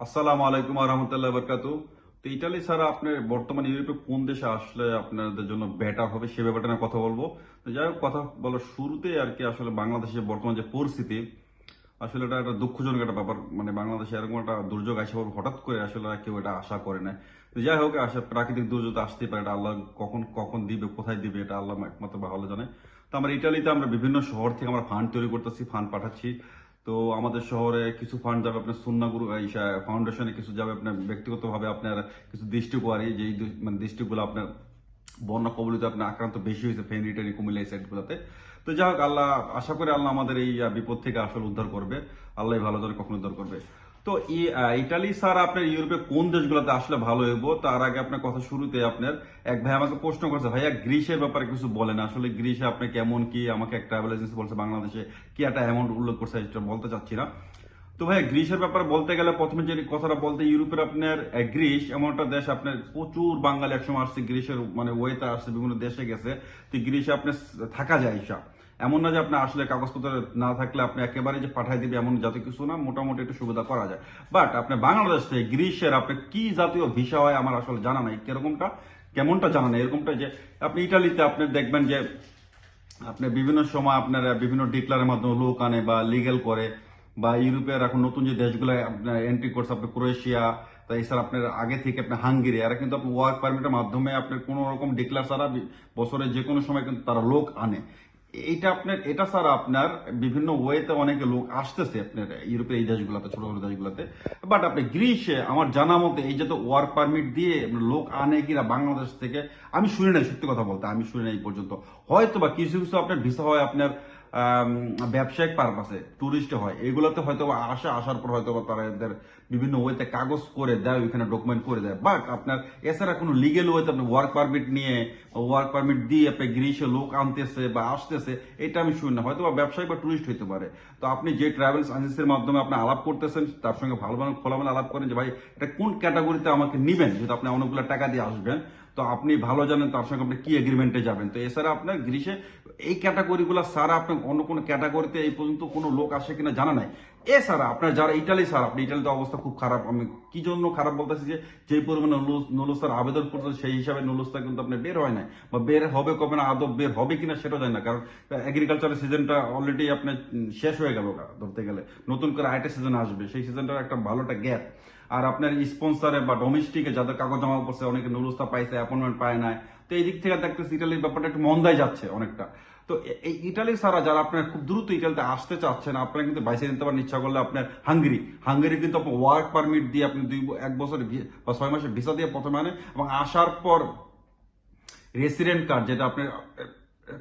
আসসালামু আলাইকুম রহমতুল্লাহ বরকাতু। তো ইটালি ছাড়া আপনার বর্তমানে ইউরোপে কোন দেশে আসলে আপনাদের জন্য বেটার হবে সে ব্যাপারটা নিয়ে কথা বলব। তো যাই হোক, কথা বলার শুরুতে আর কি আসলে বাংলাদেশের বর্তমান যে পরিস্থিতি, আসলে এটা একটা দুঃখজনক একটা ব্যাপার। মানে বাংলাদেশে এরকম একটা দুর্যোগ আসে হঠাৎ করে আসলে কেউ এটা আশা করে না তো যাই হোক, আসলে প্রাকৃতিক দুর্যোগ তো আসতেই পারে। এটা আল্লাহ কখন কখন দিবে, কোথায় দিবে, এটা আল্লাহ একমাত্র ভালো জানে। তো আমরা ইটালিতে আমরা বিভিন্ন শহর থেকে আমরা ফান্ড তৈরি করতেছি, ফান্ড পাঠাচ্ছি। তো আমাদের শহরে কিছু ফান্ড যাবে আপনার সুন্নাগুরু ফাউন্ডেশনে কিছু যাবে আপনার ব্যক্তিগতভাবে আপনার কিছু দৃষ্টিকুয়ারি যেই মানে দৃষ্টিগুলো আপনার বন্যা কবলিত আপনার আক্রান্ত বেশি হয়েছে, ফেনী, টেনি, কুমিল্লা এই সাইডগুলোতে তো যাই হোক, আল্লাহ, আশা করি আল্লাহ আমাদের এই বিপদ থেকে আসলে উদ্ধার করবে। আল্লাহ ভালো করে কখন উদ্ধার করবে। তো ইটালি স্যার আপনার ইউরোপে কোন দেশগুলোতে আসলে ভালো হইব? তার আগে আপনার কথা শুরুতে আপনার এক ভাই আমাকে প্রশ্ন করছে, ভাইয়া গ্রিসের ব্যাপারে কিছু বলেন। আসলে গ্রিসে আপনি কেমন কি? আমাকে এক ট্রাভেল এজেন্সি বলছে বাংলাদেশে। কি একটা অ্যামাউন্ট উল্লেখ করছে এটা বলতে চাচ্ছি না। তো ভাই গ্রিসের ব্যাপারে বলতে গেলে প্রথমে যে কথাটা বলতে, ইউরোপের আপনার গ্রিস এমন একটা দেশ আপনার প্রচুর বাঙালি একসময় আসছে, গ্রিসের মানে ওয়েতে আসছে, বিভিন্ন দেশে গেছে। তো গ্রিসে আপনার থাকা যায় হিসাব। এমন না যে আপনি আসলে কাগজপত্র না থাকলে আপনি একেবারে যে পাঠাই দিবে এমন জাতীয় কিছু না, মোটামুটি একটু সুবিধা করা যায়। বাট আপনি বাংলাদেশ থেকে গ্রিসের আপনি কি জাতীয় ভিসা হয় আমার আসলে জানা নাই, কিরকমটা, কেমনটা জানা নেই, এরকমটা যে আপনি ইটালিতে আপনি দেখবেন যে আপনি বিভিন্ন সময় আপনার বিভিন্ন ডিক্লারের মাধ্যমে লোক আনে বা লিগেল করে, বা ইউরোপের এখন নতুন যে দেশগুলো আপনার এন্ট্রি করছে, আপনি ক্রোয়েশিয়া তাই এছাড়া আপনার আগে থেকে আপনার হাঙ্গেরি, এরা কিন্তু আপনি ওয়ার্ক পারমিটের মাধ্যমে আপনার কোনো রকম ডিক্লার ছাড়া বছরের যে কোনো সময় কিন্তু তারা লোক আনে। এইটা আপনার, এটা স্যার আপনার বিভিন্ন ওয়েতে অনেক লোক আসতেছে আপনার ইউরোপের এই দেশগুলোতে, ছোট ছোট দেশগুলোতে। বাট আপনি গ্রিসে, আমার জানা মতে এই যে তো ওয়ার্ক পারমিট দিয়ে লোক আনে কিনা বাংলাদেশ থেকে, আমি শুনি নাই, সত্যি কথা বলতে, আমি শুনি নাই পর্যন্ত। হয়তো বা কিছু কিছু আপনার ভিসা হয় আপনার ব্যবসায়িক পারপাসে টুরিস্টে হয়। এগুলোতে হয়তো আসে, আসার পর হয়তো তারা এদের বিভিন্ন ওয়েতে কাগজ করে দেয়, ওইখানে ডকুমেন্ট করে দেয়। বাট আপনার, এছাড়া কোনো লিগেল ওয়েতে আপনি ওয়ার্ক পারমিট নিয়ে ওয়ার্ক পারমিট দিয়ে আপনি গ্রিসে লোক আনতেছে বা আসতেছে, এটা আমি শুনি না। হয়তো বা ব্যবসায়ী বা টুরিস্ট হইতে পারে। তো আপনি যে ট্রাভেলস এজেন্সির মাধ্যমে আপনি আলাপ করতেছেন, তার সঙ্গে ভালোভাবে খোলামেলা আলাপ করেন যে, ভাই, এটা কোন ক্যাটাগরিতে আমাকে নিবেন? যেহেতু আপনি অনেকগুলো টাকা দিয়ে আসবেন। তো আপনি ভালো জানেন, তার সঙ্গে আপনি কি এগ্রিমেন্টে যাবেন? তো এছাড়া আপনার গ্রিসে এই ক্যাটাগরিগুলো সারা আপনার অন্য কোনো ক্যাটাগরিতে এই পর্যন্ত কোনো লোক আসে কিনা জানা নাই। এ সারা আপনার যারা ইটালি স্যার, আপনি ইটালিতে অবস্থা খুব খারাপ। আমি কি জন্য খারাপ বলতেছি যে, যেই পরিমাণে নুলুস্তার আবেদন করছে, সেই হিসাবে নুলুস্তা কিন্তু আপনার বের হয় নাই। বা বের হবে কবে না আদব বের হবে কিনা সেটা যায় না। কারণ এগ্রিকালচারের সিজনটা অলরেডি আপনার শেষ হয়ে গেল ধরতে গেলে। নতুন করে আরেকটা সিজন আসবে, সেই সিজনটার একটা ভালো একটা গ্যাপ আর আপনার স্পন্সারে বা ডোমেস্টিকে যাদের কাগজ জমা করছে, অনেকে নুরুস্তা পাইছে অ্যাপয়েন্টমেন্ট পায় না তো এই দিক থেকে দেখতেছি ইটালির ব্যাপারটা একটু মন্দায় যাচ্ছে অনেকটা। তো এই ইটালি ছাড়া যারা আপনার খুব দ্রুত ইটালিতে আসতে চাচ্ছেন, আপনারা কিন্তু বাইসে নিতে পারেন, ইচ্ছা করলে আপনার হাঙ্গেরি। হাঙ্গেরি কিন্তু আপনার ওয়ার্ক পারমিট দিয়ে আপনি দুই এক বছর বা ছয় মাসের ভিসা দিয়ে প্রথমে আনেন এবং আসার পর রেসিডেন্ট কার্ড যেটা আপনার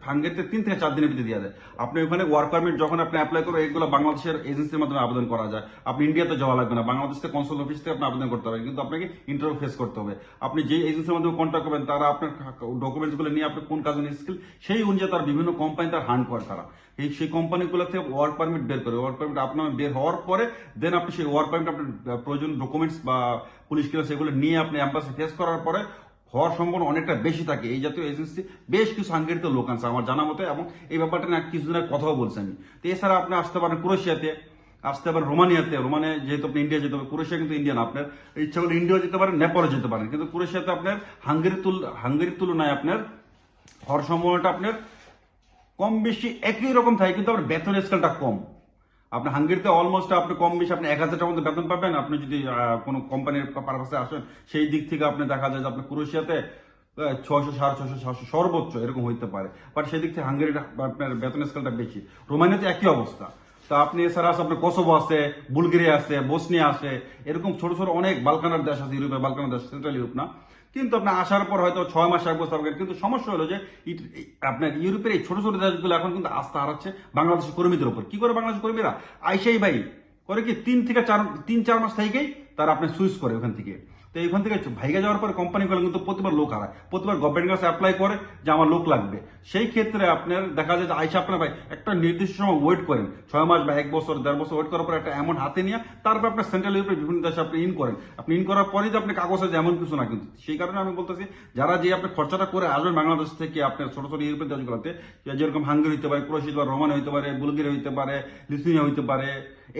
হাঙ্গেরিতে তিন থেকে চার দিনের ভিতরে দেওয়া যায়। আপনি ওখানে ওয়ার্ক পারমিট যখন আপনি অ্যাপ্লাই করে এগুলো বাংলাদেশের এজেন্সির মাধ্যমে আবেদন করা যায়। আপনি ইন্ডিয়াতে যাওয়া লাগবে না, বাংলাদেশ থেকে কনসুল অফিস থেকে আপনি আবেদন করতে হবে কিন্তু আপনাকে ইন্টারভিউ ফেস করতে হবে। আপনি যে এজেন্সির মাধ্যমে কন্ট্যাক্ট করবেন, তারা আপনার ডকুমেন্টসগুলো নিয়ে আপনি কোন কাজে স্কিল সেই অনুযায়ী তার বিভিন্ন কোম্পানি তার হান্ড করে তারা। এই সেই কোম্পানিগুলো থেকে ওয়ার্ক পারমিট বের করে ওয়ার্ক পারমিট আপনার বের হওয়ার পরে দেন আপনি সেই ওয়ার্ক পারমিট আপনার প্রয়োজন ডকুমেন্টস বা পুলিশ ক্লিয়ার সেগুলো নিয়ে আপনি অ্যাম্বাসি ফেস করার পরে হওয়ার সম্ভাবনা অনেকটা বেশি থাকে। এই জাতীয় এজেন্সি বেশ কিছু হাঙ্গেরিতে লোক আছে আমার জানা মতে এবং এই ব্যাপারটা নিয়ে কিছুদিনের কথাও বলছি আমি। তো এছাড়া আপনি আসতে পারেন ক্রোয়েশিয়াতে, আসতে পারেন রোমানিয়াতে। রোমানিয়া যেহেতু আপনি ইন্ডিয়া যেতে পারেন, ক্রোয়েশিয়া কিন্তু ইন্ডিয়ান আপনার। ইচ্ছা করলে ইন্ডিয়া যেতে পারেন, নেপালে যেতে পারেন। কিন্তু ক্রোয়েশিয়াতে আপনার হাঙ্গেরির তুল হাঙ্গেরির তুলনায় আপনার হওয়ার সম্ভাবনাটা আপনার কম বেশি একই রকম থাকে, কিন্তু আপনার বেতন স্কেলটা কম। আপনি হাঙ্গেরিতে অলমোস্ট আপনি কম বেশি আপনি এক হাজার টাকার মধ্যে বেতন পাবেন। আপনি যদি কোনো কোম্পানির পারপাসে আসেন, সেই দিক থেকে আপনি দেখা যায় যে আপনি ক্রোয়েশিয়াতে ছয়শো, সাড়ে ছশো সাতশো সর্বোচ্চ এরকম হইতে পারে। বাট সেই দিক থেকে হাঙ্গেরিটা আপনার বেতন স্কেলটা বেশি। রোমানিয়াতে একই অবস্থা। তা আপনি এছাড়া আছে আপনার কোসোভো আছে, বুলগেরিয়া আছে, বসনিয়া আছে, এরকম ছোট ছোট অনেক বালকানার দেশ আছে, ইউরোপের বালকানার দেশ, সেন্ট্রাল ইউরোপ না। কিন্তু আপনার আসার পর হয়তো ছয় মাস, এক বছর কিন্তু সমস্যা হলো যে আপনার ইউরোপের এই ছোট ছোট দেশগুলো এখন কিন্তু আস্থা হারাচ্ছে বাংলাদেশের কর্মীদের উপর। কি করে বাংলাদেশের কর্মীরা? আইসাই ভাই, করে কি তিন থেকে চার, তিন, চার মাস থেকেই তারা আপনি সুইচ করে ওখান থেকে। তো এইখান থেকে ভাইগা যাওয়ার পরে কোম্পানিগুলো কিন্তু প্রতিবার লোক হারায় প্রতিবার গভর্নমেন্ট কাছে অ্যাপ্লাই করে যে আমার লোক লাগবে। সেই ক্ষেত্রে আপনার দেখা যায় যে আইসা আপনার ভাই একটা নির্দিষ্ট সময় ওয়েট করেন। ছয় মাস বা এক বছর, দেড় বছর ওয়েট করার পর একটা অ্যামাউন্ট হাতে নিয়ে তারপর আপনার সেন্ট্রাল ইউরোপের বিভিন্ন দেশে আপনি ইন করেন। আপনি ইন করার পরেই যে আপনি কাগজে যেমন কিছু না কিন্তু, সেই কারণে আমি বলতেছি, যারা যে আপনি খরচাটা করে আসবেন বাংলাদেশ থেকে আপনার ছোট ছোট ইউরোপের দেশগুলোতে যেরকম হাঙ্গেরি হইতে পারে, ক্রোয়েশিয়া বা রোমানিয়া হইতে পারে, বুলগেরিয়া হইতে পারে, লিথুনিয়া হইতে পারে,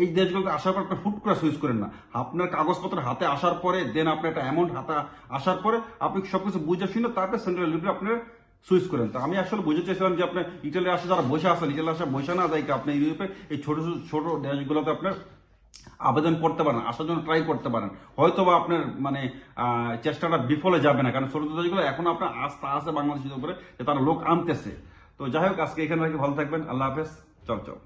এই দেশগুলোতে আসার পর আপনি হুট করে সুইচ করেন না। আপনার কাগজপত্র হাতে আসার পরে দেন আপনার একটা অ্যামাউন্ট হাতে, আসার পরে আপনি সবকিছু বুঝে শুনে তারপরে সেন্ট্রাল ইউরোপে আপনার সুইচ করেন। তো আমি আসলে বুঝতে চাইছিলাম যে আপনার ইটালি আসে যারা বসে আছেন ইটালি আসে বসে না যায় আপনি ইউরোপে এই ছোট ছোট দেশগুলোতে আপনার আবেদন করতে পারেন, আসার জন্য ট্রাই করতে পারেন। হয়তো বা আপনার মানে চেষ্টাটা বিফলে যাবে না, কারণ ছোট দেশগুলো এখন আপনার আস্থা আছে বাংলাদেশের উপরে যে তারা লোক আনতেছে। তো যাই হোক, আজকে এখানে রাখি ভালো থাকবেন, আল্লাহ হাফেজ, চল চল।